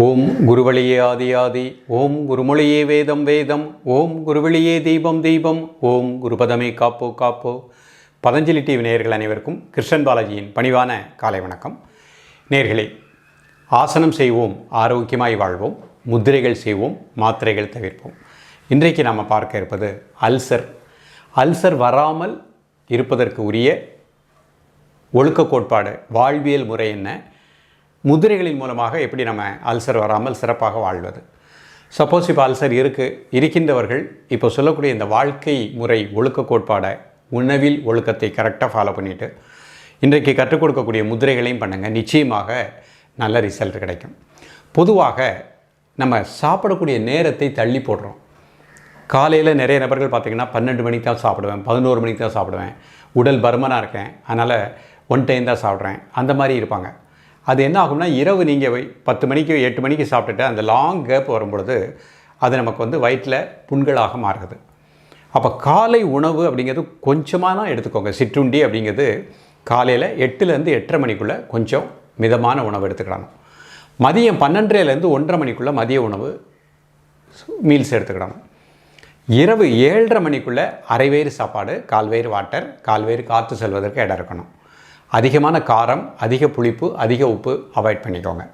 ஓம் குருவழியே ஆதி ஆதி ஓம் குருமொழியே வேதம் வேதம் ஓம் குருவழியே தீபம் தீபம் ஓம் குருபதமே காப்போ காப்போ. பதஞ்சலி டிவி நேயர்கள் அனைவருக்கும் கிருஷ்ணன் பாலாஜியின் பணிவான காலை வணக்கம். நேர்களே ஆசனம் செய்வோம் ஆரோக்கியமாய் வாழ்வோம் முத்திரைகள் செய்வோம் மாத்திரைகள் தவிர்ப்போம். இன்றைக்கு நாம் பார்க்க இருப்பது அல்சர். அல்சர் வராமல் இருப்பதற்கு உரிய ஒழுக்க கோட்பாடு வாழ்வியல் முறை என்ன முதிரைகளின் மூலமாக எப்படி நம்ம அல்சர் வராமல் சிறப்பாக வாழ்வது? சப்போஸ் இப்போ அல்சர் இருக்கு இருக்கின்றவர்கள் இப்போ சொல்லக்கூடிய இந்த வாழ்க்கை முறை ஒழுக்க கோட்பாடை உணவில் ஒழுக்கத்தை கரெக்டாக ஃபாலோ பண்ணிவிட்டு இன்றைக்கு கற்றுக் கொடுக்கக்கூடிய முதிரைகளையும் பண்ணுங்கள் நிச்சயமாக நல்ல ரிசல்ட் கிடைக்கும். பொதுவாக நம்ம சாப்பிடக்கூடிய நேரத்தை தள்ளி போடுறோம். காலையில் நிறைய நபர்கள் பார்த்திங்கன்னா பன்னெண்டு மணிக்கு தான் சாப்பிடுவேன் பதினோரு மணிக்கு தான் சாப்பிடுவேன். உடல் பருமனாக இருக்கேன் அதனால் ஒன் டைம் தான் சாப்பிட்றேன். அந்த மாதிரி இருப்பாங்க. அது என்ன ஆகும்னா இரவு நீங்கள் பத்து மணிக்கு எட்டு மணிக்கு சாப்பிட்டுட்டு அந்த லாங் கேப் வரும்பொழுது அது நமக்கு வந்து வயிற்றில் புண்களாக மாறுது. அப்போ காலை உணவு அப்படிங்கிறது கொஞ்சமாக தான் எடுத்துக்கோங்க. சிற்றுண்டி அப்படிங்கிறது காலையில் எட்டுலேருந்து எட்டரை மணிக்குள்ளே கொஞ்சம் மிதமான உணவு எடுத்துக்கிடணும் மதியம் பன்னெண்டரைலேருந்து ஒன்றரை மணிக்குள்ளே மதிய உணவு மீல்ஸ் எடுத்துக்கிடணும் இரவு ஏழரை மணிக்குள்ளே அரைவேறு சாப்பாடு கால்வேறு வாட்டர் கால்வேறு காற்று செல்வதற்கு இடம் இருக்கணும். அதிகமான காரம் அதிக புளிப்பு அதிக உப்பு அவாய்ட் பண்ணிக்கோங்க.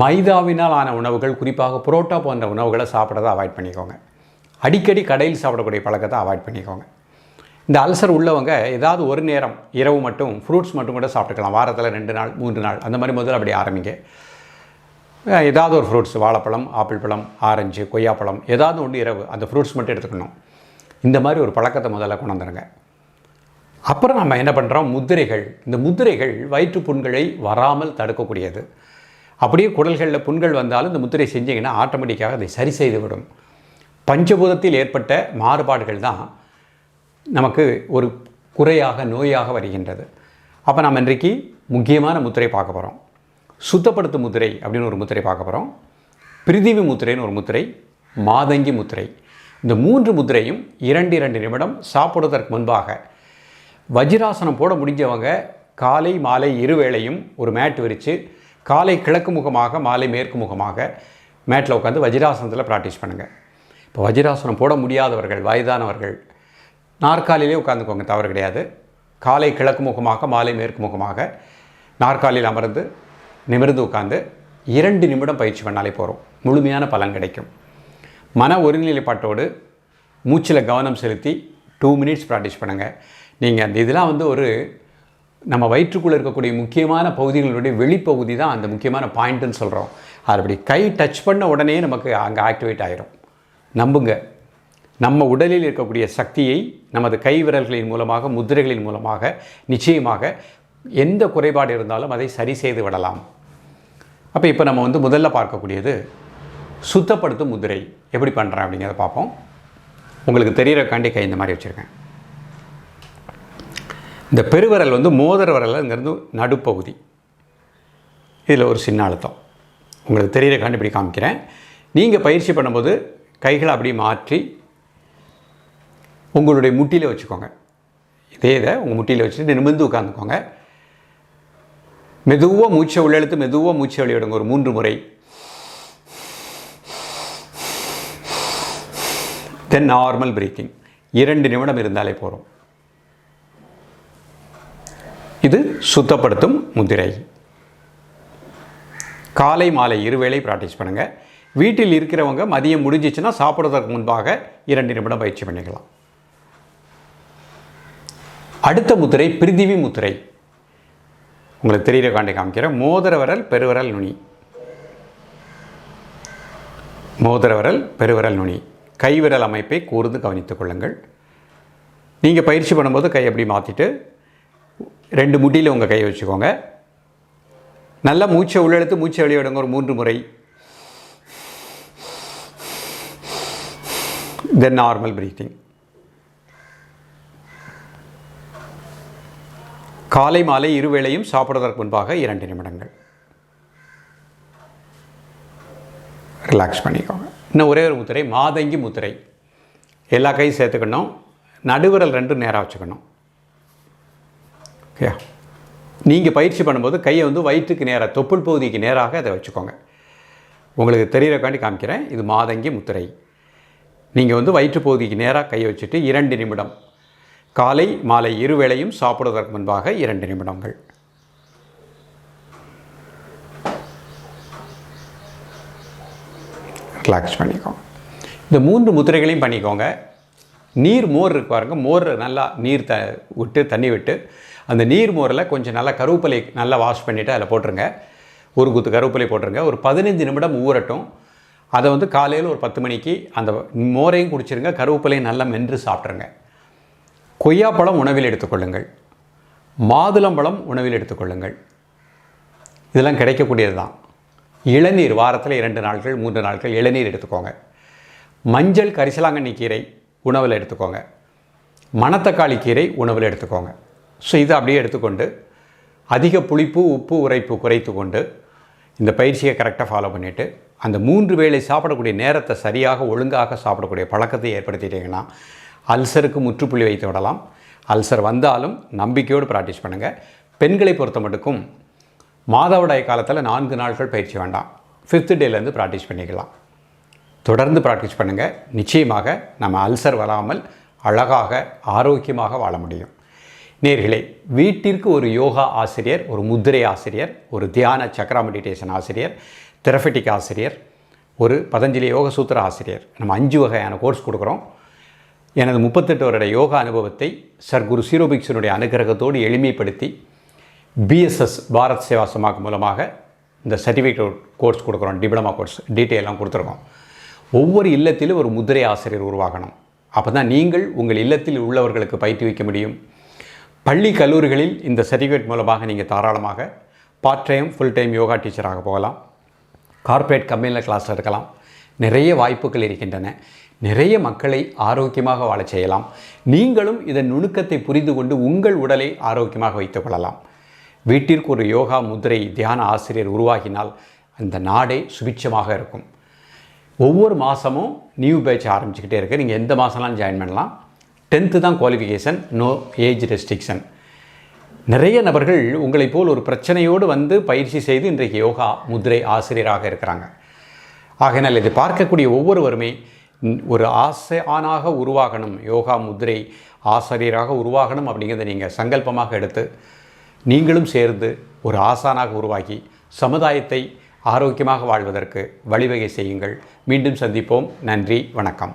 மைதாவினால் ஆன உணவுகள் குறிப்பாக புரோட்டா போன்ற உணவுகளை சாப்பிட்றதை அவாய்ட் பண்ணிக்கோங்க. அடிக்கடி கடையில் சாப்பிடக்கூடிய பழக்கத்தை அவாய்ட் பண்ணிக்கோங்க. இந்த அல்சர் உள்ளவங்க ஏதாவது ஒரு நேரம் இரவு மட்டும் ஃப்ரூட்ஸ் மட்டும் கூட சாப்பிட்டுக்கலாம். வாரத்தில் ரெண்டு நாள் மூன்று நாள் அந்த மாதிரி முதல்ல அப்படி ஆரம்பிங்க. ஏதாவது ஒரு ஃப்ரூட்ஸ் வாழைப்பழம் ஆப்பிள் பழம் ஆரஞ்சு கொய்யாப்பழம் ஏதாவது ஒன்று இரவு அந்த ஃப்ரூட்ஸ் மட்டும் எடுத்துக்கணும். இந்த மாதிரி ஒரு பழக்கத்தை முதல்ல கொண்டு வந்துடுங்க அப்புறம் நம்ம என்ன பண்ணுறோம் முத்திரைகள் இந்த முத்திரைகள் வயிற்று புண்களை வராமல் தடுக்கக்கூடியது. அப்படியே குடல்களில் புண்கள் வந்தாலும் இந்த முத்திரை செஞ்சீங்கன்னா ஆட்டோமேட்டிக்காக அதை சரி செய்து விடும் பஞ்சபூதத்தில் ஏற்பட்ட மாறுபாடுகள் தான் நமக்கு ஒரு குறையாக நோயாக வருகின்றது. அப்போ நம்ம இன்றைக்கு முக்கியமான முத்திரை பார்க்க போகிறோம் சுத்தப்படுத்தும் முத்திரை அப்படின்னு ஒரு முத்திரை பார்க்க போகிறோம் பிரிதிவி முத்திரைன்னு ஒரு முத்திரை மாதங்கி முத்திரை இந்த மூன்று முத்திரையும் இரண்டு இரண்டு நிமிடம் சாப்பிடுவதற்கு முன்பாக வஜ்ராசனம் போட முடிஞ்சவங்க காலை மாலை இருவேளையும் ஒரு மேட் விரித்து காலை கிழக்கு முகமாக மாலை மேற்கு முகமாக மேட்டில் உட்காந்து வஜ்ராசனத்தில் ப்ராக்டிஸ் பண்ணுங்கள் இப்போ வஜ்ராசனம் போட முடியாதவர்கள் வயதானவர்கள் நாற்காலிலே உட்காந்துக்கோங்க தவறு கிடையாது. காலை கிழக்கு முகமாக மாலை மேற்கு முகமாக நாற்காலியில் அமர்ந்து நிமிர்ந்து உட்காந்து இரண்டு நிமிடம் பயிற்சி பண்ணாலே போகிறோம் முழுமையான பலன் கிடைக்கும். மன ஒருநிலைப்பாட்டோடு மூச்சில் கவனம் செலுத்தி டூ மினிட்ஸ் ப்ராக்டிஸ் பண்ணுங்கள் நீங்கள் அந்த இதெல்லாம் வந்து ஒரு நம்ம வயிற்றுக்குள்ளே இருக்கக்கூடிய முக்கியமான பகுதிகளுடைய வெளிப்பகுதி தான் அந்த முக்கியமான பாயிண்ட்டுன்னு சொல்கிறோம் அது அப்படி கை டச் பண்ண உடனே நமக்கு அங்கே ஆக்டிவேட் ஆகிரும் நம்புங்க. நம்ம உடலில் இருக்கக்கூடிய சக்தியை நமது கை விரல்களின் மூலமாக முதிரைகளின் மூலமாக நிச்சயமாக எந்த குறைபாடு இருந்தாலும் அதை சரி செய்து விடலாம். அப்போ இப்போ நம்ம வந்து முதல்ல பார்க்கக்கூடியது சுத்தப்படுத்தும் முதிரை எப்படி பண்ணுறேன் அப்படிங்கிறத பார்ப்போம். உங்களுக்கு தெரிகிறக்காண்டி கை இந்த மாதிரி வச்சுருக்கேன். இந்த பெருவிரல் வந்து மோதிர விரல் நடுப்பகுதி. இதில் ஒரு சின்ன அழுத்தம். உங்களுக்கு தெரிகிறக்காண்டி இப்படி காமிக்கிறேன். நீங்கள் பயிற்சி பண்ணும்போது கைகளை அப்படி மாற்றி உங்களுடைய முட்டியில் வச்சுக்கோங்க. இதே இதை உங்கள் முட்டியில் வச்சுட்டு நிமிர்ந்து உட்காந்துக்கோங்க மெதுவாக மூச்சை உள்ளெழுத்து மெதுவாக மூச்சை வெளியிடுங்க ஒரு மூன்று முறை. தென் நார்மல் பிரீத்திங் இரண்டு நிமிடம் இருந்தாலே போகிறோம் இது சுத்தப்படுத்தும் முதிரை காலை மாலை இருவேளை ப்ராக்டிஸ் பண்ணுங்கள் வீட்டில் இருக்கிறவங்க மதியம் முடிஞ்சிச்சுன்னா சாப்பிட்றதுக்கு முன்பாக இரண்டு நிமிடம் பயிற்சி பண்ணிக்கலாம். அடுத்த முத்திரை பிரிதிவி முத்திரை. உங்களுக்கு தெரிகிற காண்டி காமிக்கிறேன். மோதிரவரல் பெருவரல் நுனி. மோதிரவரல் பெருவரல் நுனி. கைவிரல் அமைப்பை கூர்ந்து கவனித்துக் கொள்ளுங்கள். நீங்கள் பயிற்சி பண்ணும்போது கை அப்படி மாற்றிட்டு ரெண்டு முட்டியில் உங்கள் கையை வச்சுக்கோங்க. நல்லா மூச்சை உள்ளெடுத்து மூச்சை வெளியிடுங்க ஒரு மூன்று முறை. தென் நார்மல் பிரீத்திங் காலை மாலை இருவேளையும் சாப்பிடுவதற்கு முன்பாக இரண்டு நிமிடங்கள். ரிலாக்ஸ் பண்ணிக்கோங்க. இன்னும் ஒரே ஒரு முத்திரை மாதங்கி முத்திரை. எல்லா கையும் சேர்த்துக்கணும். நடுவிரல் ரெண்டும் நேராக வச்சுக்கணும். ஓகே நீங்கள் பயிற்சி பண்ணும்போது கையை வந்து வயிற்றுக்கு நேராக தொப்புள் பகுதிக்கு நேராக அதை வச்சுக்கோங்க. உங்களுக்கு தெரியறக்காண்டி காமிக்கிறேன். இது மாதங்கி முத்திரை. நீங்கள் வந்து வயிற்றுப்பகுதிக்கு நேராக கையை வச்சுட்டு இரண்டு நிமிடம். காலை மாலை இருவேளையும் சாப்பிடுவதற்கு முன்பாக இரண்டு நிமிடங்கள். ரிலாக்ஸ் பண்ணிக்கோங்க. இந்த மூன்று முத்திரைகளையும் பண்ணிக்கோங்க. நீர் மோர் இருக்கு பாருங்கள் மோர் நல்லா நீர் த விட்டு தண்ணி விட்டு அந்த நீர் மோரில் கொஞ்சம் நல்லா கருவேப்பிலை நல்லா வாஷ் பண்ணிவிட்டு அதில் போட்டுருங்க. ஒரு குத்து கருவேப்பிலை போட்டுருங்க. ஒரு பதினஞ்சு நிமிடம் ஊறட்டும். அதை வந்து காலையில் ஒரு பத்து மணிக்கு அந்த மோரையும் குடிச்சிருங்க. கருவேப்பிலையும் நல்லா மென்று சாப்பிட்ருங்க கொய்யாப்பழம் உணவில் எடுத்துக்கொள்ளுங்கள் மாதுளம்பழம் உணவில் எடுத்துக்கொள்ளுங்கள் இதெல்லாம் கிடைக்கக்கூடியது தான் இளநீர் வாரத்தில் இரண்டு நாட்கள் மூன்று நாட்கள் இளநீர் எடுத்துக்கோங்க. மஞ்சள் கரிசலாங்கண்ணி கீரை உணவில் எடுத்துக்கோங்க. மணத்தக்காளி கீரை உணவில் எடுத்துக்கோங்க. ஸோ இதை அப்படியே எடுத்துக்கொண்டு அதிக புளிப்பு உப்பு உரைப்பு குறைத்து கொண்டு இந்த பயிற்சியை கரெக்டாக ஃபாலோ பண்ணிவிட்டு அந்த மூன்று வேளை சாப்பிடக்கூடிய நேரத்தை சரியாக ஒழுங்காக சாப்பிடக்கூடிய பழக்கத்தை ஏற்படுத்திட்டீங்கன்னா அல்சருக்கு முற்றுப்புள்ளி வைத்து விடலாம். அல்சர் வந்தாலும் நம்பிக்கையோடு ப்ராக்டிஸ் பண்ணுங்கள் பெண்களை பொறுத்த மட்டுக்கும் மாதவிடாய் காலத்தில் நான்கு நாட்கள் பயிற்சி வேண்டாம். ஃபிஃப்த் டேலேருந்து ப்ராக்டிஸ் பண்ணிக்கலாம். தொடர்ந்து ப்ராக்டிஸ் பண்ணுங்கள் நிச்சயமாக நம்ம அல்சர் வராமல் அழகாக ஆரோக்கியமாக வாழ முடியும். நேர்களே வீட்டிற்கு ஒரு யோகா ஆசிரியர் ஒரு முத்திரை ஆசிரியர் ஒரு தியான சக்ரா மெடிடேஷன் ஆசிரியர் தெரபெட்டிக் ஆசிரியர் ஒரு பதஞ்சலி யோக சூத்திர ஆசிரியர் நம்ம அஞ்சு வகையான கோர்ஸ் கொடுக்குறோம். எனது முப்பத்தெட்டு வருட யோகா அனுபவத்தை சர் குரு சீரோபிக்ஸனுடைய அனுகிரகத்தோடு எளிமைப்படுத்தி பிஎஸ்எஸ் பாரத் சேவா சமாக் மூலமாக இந்த சர்டிஃபிகேட் கோர்ஸ் கொடுக்குறோம் டிப்ளமா கோர்ஸ் டீட்டெயிலாம் கொடுத்துருக்கோம். ஒவ்வொரு இல்லத்திலும் ஒரு முதிரை ஆசிரியர் உருவாகணும். அப்போ தான் நீங்கள் உங்கள் இல்லத்தில் உள்ளவர்களுக்கு பயிற்றுவிக்க முடியும். பள்ளி கல்லூரிகளில் இந்த சர்டிஃபிகேட் மூலமாக நீங்கள் தாராளமாக part time full time yoga டீச்சராக போகலாம். கார்ப்பரேட் கம்பெனியில் கிளாஸ் எடுக்கலாம் நிறைய வாய்ப்புகள் இருக்கின்றன. நிறைய மக்களை ஆரோக்கியமாக வாழச் செய்யலாம். நீங்களும் இதன் நுணுக்கத்தை புரிந்து கொண்டு உங்கள் உடலை ஆரோக்கியமாக வைத்துக் கொள்ளலாம். வீட்டிற்கு ஒரு யோகா முதிரை தியான ஆசிரியர் உருவாகினால் அந்த நாடே சுபிட்சமாக இருக்கும். ஒவ்வொரு மாதமும் நியூ பேட்ச் ஆரம்பிச்சுக்கிட்டே இருக்குது நீங்கள் எந்த மாதம்லாம் ஜாயின் பண்ணலாம்? டென்த்து தான் குவாலிஃபிகேஷன் நோ ஏஜ் ரெஸ்ட்ரிக்ஷன் நிறைய நபர்கள் உங்களைப் போல் ஒரு பிரச்சனையோடு வந்து பயிற்சி செய்து இன்றைக்கு யோகா முதிரை ஆசிரியராக இருக்கிறாங்க. ஆகையினால் இதை பார்க்கக்கூடிய ஒவ்வொருவருமே ஒரு ஆசை ஆணாக உருவாகணும் யோகா முதிரை ஆசிரியராக உருவாகணும் அப்படிங்கிறத நீங்கள் சங்கல்பமாக எடுத்து நீங்களும் சேர்ந்து ஒரு ஆசானாக உருவாகி சமுதாயத்தை ஆரோக்கியமாக வாழ்வதற்கு வழிவகை செய்யுங்கள். மீண்டும் சந்திப்போம். நன்றி வணக்கம்.